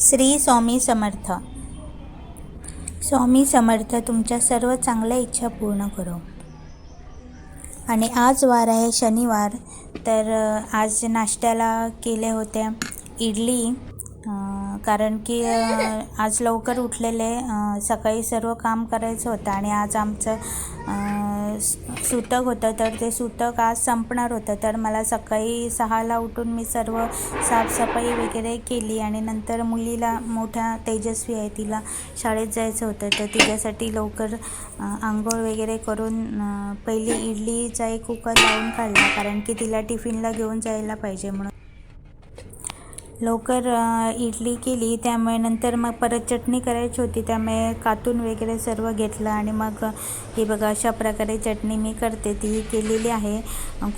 श्री स्वामी समर्थ. स्वामी समर्थ तुमच्या सर्व चांगल्या इच्छा पूर्ण करो. आणि आज वार आहे शनिवार तर आज नाश्त्याला केल्या होत्या इडली कारण की आज लवकर उठलेले सकाळी सर्व काम करायचं होतं आणि आज आमचं सुतक होतं तर ते सुतक आज संपणार होतं. तर मला सकाळी सहाला उठून मी सर्व साफसफाई वगैरे केली आणि नंतर मुलीला मोठ्या तेजस्वी आहे तिला शाळेत जायचं होतं. तर तिच्यासाठी लवकर आंघोळ वगैरे करून पहिली इडलीचा एक कुकर लावून काढला कारण की तिला टिफिनला घेऊन जायला पाहिजे म्हणून. लवकर इडली केली. त्यामुळे नंतर मग परत चटणी करायची होती. त्यामुळे कातून वगैरे सर्व घेतलं आणि मग ही बघा अशा प्रकारे चटणी मी करते. ती केलेली आहे.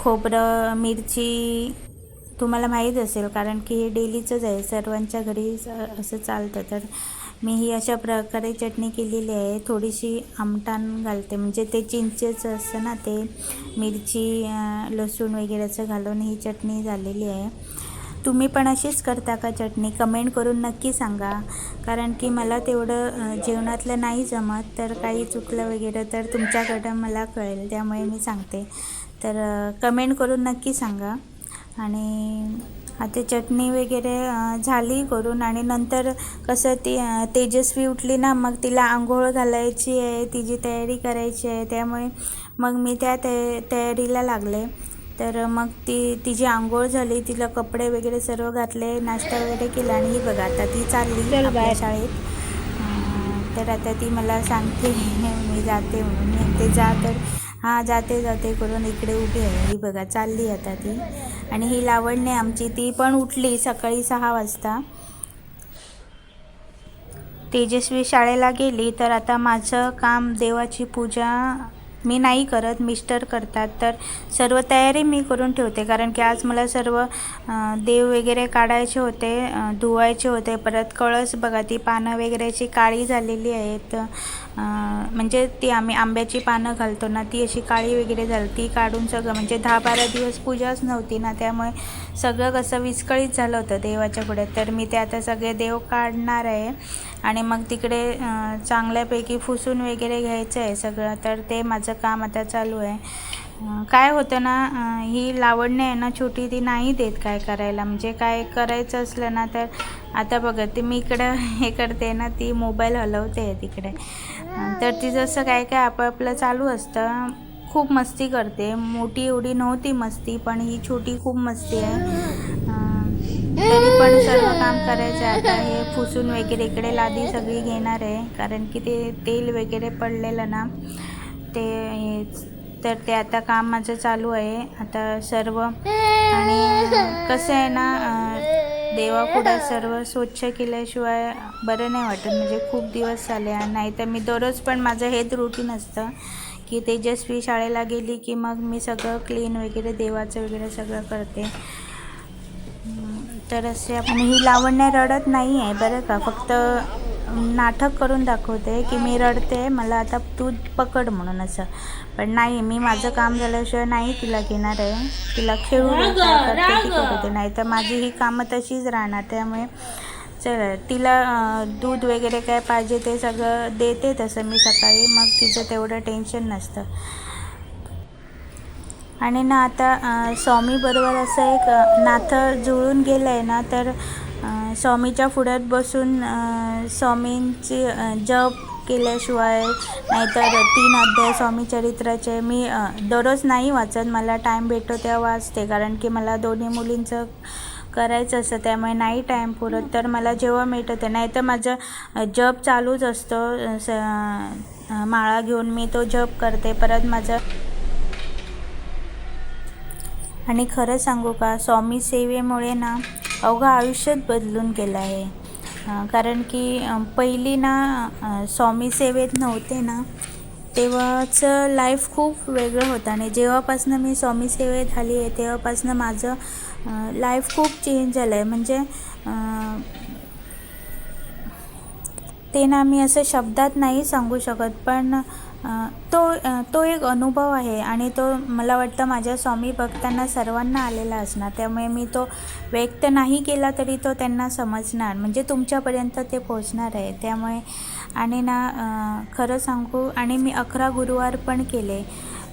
खोबरं मिरची तुम्हाला माहीत असेल कारण की हे डेलीचंच आहे. सर्वांच्या घरी असं चालतं. तर मी ही अशा प्रकारे चटणी केलेली आहे. थोडीशी आमटाण घालते. म्हणजे ते चिंचेचं असतं ना ते मिरची लसूण वगैरेचं घालून ही चटणी झालेली आहे. तुम्ही पण अशीच करता का चटणी? कमेंट करून नक्की सांगा. कारण की मला तेवढं जेवणातलं नाही जमत तर काही चुकलं वगैरे तर तुमच्याकडं मला कळेल त्यामुळे मी सांगते. तर कमेंट करून नक्की सांगा. आणि आता चटणी वगैरे झाली करून आणि नंतर कसं ती तेजस्वी उठली ना मग तिला आंघोळ घालायची आहे तिची तयारी करायची आहे त्यामुळे मग मी त्या तया तयारीला लागले. तर मग ती तिची आंघोळ झाली तिला कपडे वगैरे सर्व घातले नाश्ता वगैरे केला. आणि ही बघा आता ती चालली आपल्या शाळेत. तर आता ती मला सांगते मी जाते म्हणून. मी म्हणते जा तर. हां जाते जाते करून इकडे उभी आहे. ही बघा चालली आता ती. आणि ही लावण्य आमची ती पण उठली सकाळी सहा वाजता. तेजस्वी शाळेला गेली तर आता माझं काम देवाची पूजा मी नाही करत मिस्टर करतात. तर सर्व तयारी मी करून ठेवते. कारण की आज मला सर्व देव वगैरे काढायचे होते धुवायचे होते. परत कळस बघा ती पानं वगैरेची काळी झालेली आहेत. म्हणजे ती आम्ही आंब्याची पानं घालतो ना ती अशी काळी वगैरे झाली. ती काढून सगळं म्हणजे दहा बारा दिवस पूजाच नव्हती ना त्यामुळे सगळं कसं विस्कळीत झालं होतं देवाच्या पुढे. तर मी ते आता सगळे देव काढणार आहे. आणि मग तिकडे चांगल्यापैकी पुसून वगैरे घ्यायचं आहे सगळं. तर ते माझं काम आता चालू आहे. काय होतं ना ही लावण्य आहे ना छोटी ती नाही देत काय करायला. म्हणजे काय करायचं असलं ना तर आता बघा ती मी इकडं हे करते ना ती मोबाईल हलवते तिकडे. तर ती जसं काय काय आपापलं चालू असतं खूप मस्ती करते. मोठी एवढी नव्हती मस्ती पण ही छोटी खूप मस्ती आहे. तरी पण सर्व काम करायचं आहे. आता हे फुसून वगैरे इकडे लादी सगळी घेणार आहे. कारण की ते तेल वगैरे पडलेलं ना ते हे- तर ते आता काम माझं चालू आहे. आता सर्व आणि कसं आहे ना अं, सर्व स्वच्छ केल्याशिवाय बरं नाही वाटत. म्हणजे खूप दिवस झाले नाही तर मी दररोज पण माझं हेच रुटीन असतं की तेजस्वी शाळेला गेली की मग मी सगळं क्लीन वगैरे देवाचं वगैरे सगळं करते. तर असे आपण ही लावण्य रडत नाही आहे बरं का? फक्त नाटक करून दाखवते की मी रडते मला आता तू पकड म्हणून असं. पण नाही मी माझं काम झाल्याशिवाय नाही तिला घेणार आहे. तिला खेळू करते ती करू दे नाही तर माझी ही कामं तशीच राहणार. त्यामुळे चल तिला दूध वगैरे काय पाहिजे ते सगळं देते तसं मी सकाळी. मग तिचं तेवढं टेन्शन नसतं. आणि ना आता स्वामीबरोबर असं एक नाथं जुळून गेलं आहे ना तर स्वामीच्या पुढ्यात बसून स्वामींची जप केल्याशिवाय नाहीतर तीन अध्याय स्वामी चरित्राचे मी दररोज नाही वाचत. मला टाईम भेटतो तेव्हा वाचते कारण की मला दोन्ही मुलींचं करायचं असतं त्यामुळे नाही टाईम पुरत. तर मला जेव्हा मिळतं ते नाही तर माझं जप चालूच असतो. स माळा घेऊन मी तो जप करते. परत माझं आणि खरं सांगू का? स्वामी सेवेमुळे ना अवघं आयुष्यच बदलून गेलं आहे. कारण की पहिली ना स्वामी सेवेत नव्हते ना तेव्हाचं लाईफ खूप वेगळं होतं. आणि जेव्हापासनं मी स्वामी सेवेत आली आहे तेव्हापासनं माझं लाईफ खूप चेंज झालं आहे म्हणजे ते ना मी असं शब्दात नाही सांगू शकत पण तो तो एक अनुभव आहे आणि तो मला वाटतं माझ्या स्वामी भक्तांना सर्वांना आलेला असणार. त्यामुळे मी तो व्यक्त नाही केला तरी तो त्यांना समजणार. म्हणजे तुमच्यापर्यंत ते पोचणार आहे. त्यामुळे आणि ना खरं सांगू आणि मी अकरा गुरुवार पण केले.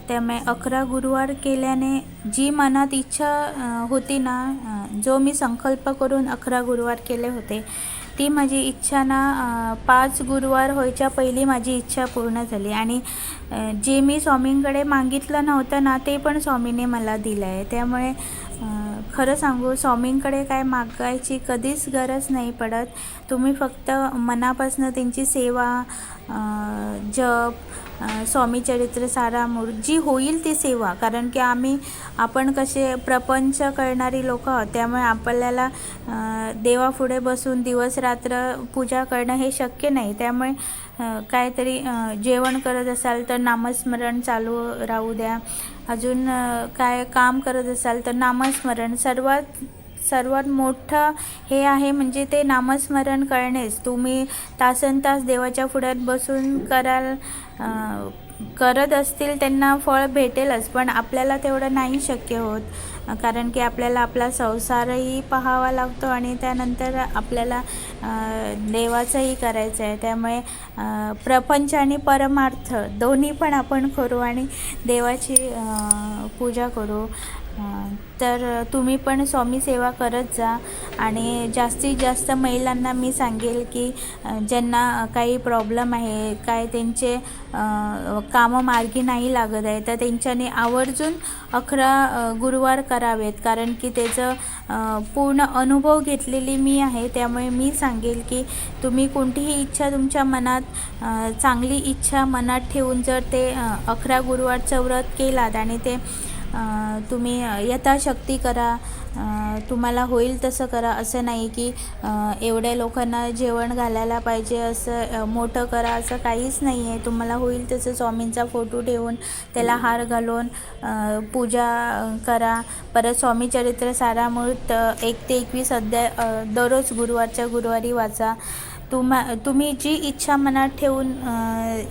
त्यामुळे अकरा गुरुवार केल्याने जी मनात इच्छा होती ना जो मी संकल्प करून अकरा गुरुवार केले होते ती माझी इच्छा ना पाच गुरुवार व्हायच्या पहिली माझी इच्छा पूर्ण झाली. आणि जे मी स्वामींकडे मागितलं नव्हतं ना ते पण स्वामीने मला दिलं आहे त्यामुळे खरं सांगू स्वामींकडे काय मागायची कधीच गरज नाही पडत. तुम्ही फक्त मनापासून त्यांची सेवा जप स्वामी चरित्र सारामूर्त जी होईल ती सेवा. कारण की आम्ही आपण कसे प्रपंच करणारी लोक आहोत त्यामुळे आपल्याला देवापुढे बसून दिवस रात्र पूजा करणं हे शक्य नाही. त्यामुळे काहीतरी जेवण करत असाल तर नामस्मरण चालू राहू द्या. अजून काय काम करत असाल तर नामस्मरण. सर्वात सर्वात मोठं हे आहे म्हणजे ते नामस्मरण करणेच तुम्ही तासन तास देवाच्या पुढ्यात बसून कराल करत असतील त्यांना फळ भेटेलच पण आपल्याला तेवढं नाही शक्य होत. कारण की आपल्याला आपला संसारही पाहावा लागतो आणि त्यानंतर आपल्याला देवाचंही करायचं आहे. त्यामुळे प्रपंच आणि परमार्थ दोन्ही पण आपण करू आणि देवाची पूजा करू. तर तुम्ही पण स्वामी सेवा करत जा. आणि जास्तीत जास्त महिलांना मी सांगेल की ज्यांना काही प्रॉब्लेम आहे काय त्यांचे कामं मार्गी नाही लागत आहे तर त्यांच्याने आवर्जून अकरा गुरुवार करावेत. कारण की त्याचं पूर्ण अनुभव घेतलेली मी आहे. त्यामुळे मी सांगेल की तुम्ही कोणतीही इच्छा तुमच्या मनात चांगली इच्छा मनात ठेवून जर ते अकरा गुरुवारचं व्रत केलात आणि ते तुम्ही यथाशक्ती करा. तुम्हाला होईल तसं करा. असं नाही की एवढ्या लोकांना जेवण घालायला पाहिजे असं मोठं करा. असं काहीच नाही आहे तुम्हाला होईल तसं स्वामींचा फोटो ठेवून त्याला हार घालून पूजा करा. परत स्वामी चरित्र सारामृत एक ते एकवीस अध्याय दररोज गुरुवारच्या गुरुवारी वाचा. तुम्हा तुम्ही जी इच्छा मनात ठेवून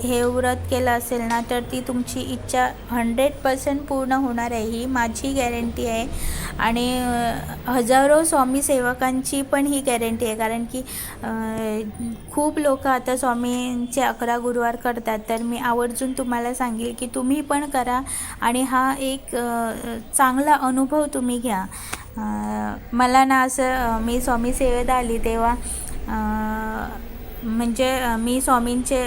हे व्रत केलं असेल ना तर ती तुमची इच्छा हंड्रेड पर्सेंट पूर्ण होणार आहे. ही माझी गॅरंटी आहे. आणि हजारो स्वामी सेवकांची पण ही गॅरंटी आहे. कारण की खूप लोक आता स्वामींचे अकरा गुरुवार करतात. तर मी आवर्जून तुम्हाला सांगेल की तुम्ही पण करा आणि हा एक चांगला अनुभव तुम्ही घ्या. मला ना असं मी स्वामी सेवेत आली तेव्हा म्हणजे मी स्वामींचे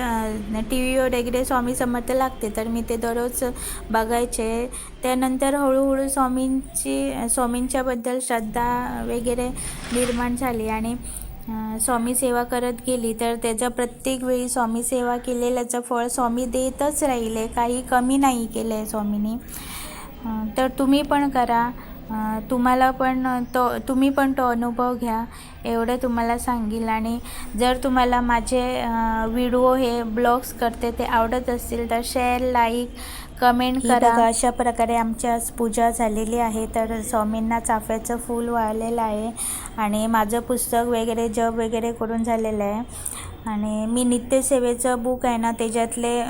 टी व्हीवर वगैरे स्वामी समर्थ लागते तर मी ते दररोज बघायचे. त्यानंतर हळूहळू स्वामींची स्वामींच्याबद्दल श्रद्धा वगैरे निर्माण झाली आणि स्वामी सेवा करत गेली. तर त्याच्या प्रत्येक वेळी स्वामी सेवा केलेल्याचं फळ स्वामी देतच राहिले. काही कमी नाही केलं आहे स्वामींनी तर तुम्ही पण करा. तुम्हाला पण तो तुम्ही पण तो अनुभव घ्या. एवढं तुम्हाला सांगेल. आणि जर तुम्हाला माझे व्हिडिओ हे ब्लॉग्स करते ते आवडत असतील तर शेअर लाईक कमेंट करा. अशा प्रकारे आमची आज पूजा झालेली आहे. तर स्वामींना चाफ्याचं फूल वाळलेलं आहे. आणि माझं पुस्तक वगैरे जप वगैरे करून झालेलं आहे. आणि मी नित्यसेवेचं बुक आहे ना त्याच्यातले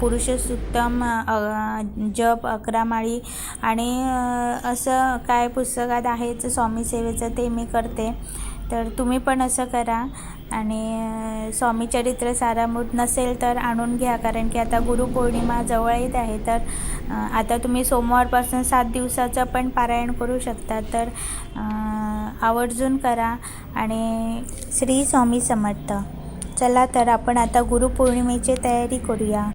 पुरुष स- जप अकरा माळी आणि असं काय पुस्तकात आहेच स्वामी सेवेचं ते मी करते. तर तुम्ही पण असं करा. आणि स्वामी चरित्र सारामृत नसेल तर आणून घ्या कारण की आता गुरुपौर्णिमा जवळ येत आहे. तर आता तुम्ही सोमवारपासून सात दिवसाचं पण पारायण करू शकता. तर आवर्जून करा आणि श्री स्वामी समर्थ. चला तर आपण आता गुरुपौर्णिमेची तयारी करूया.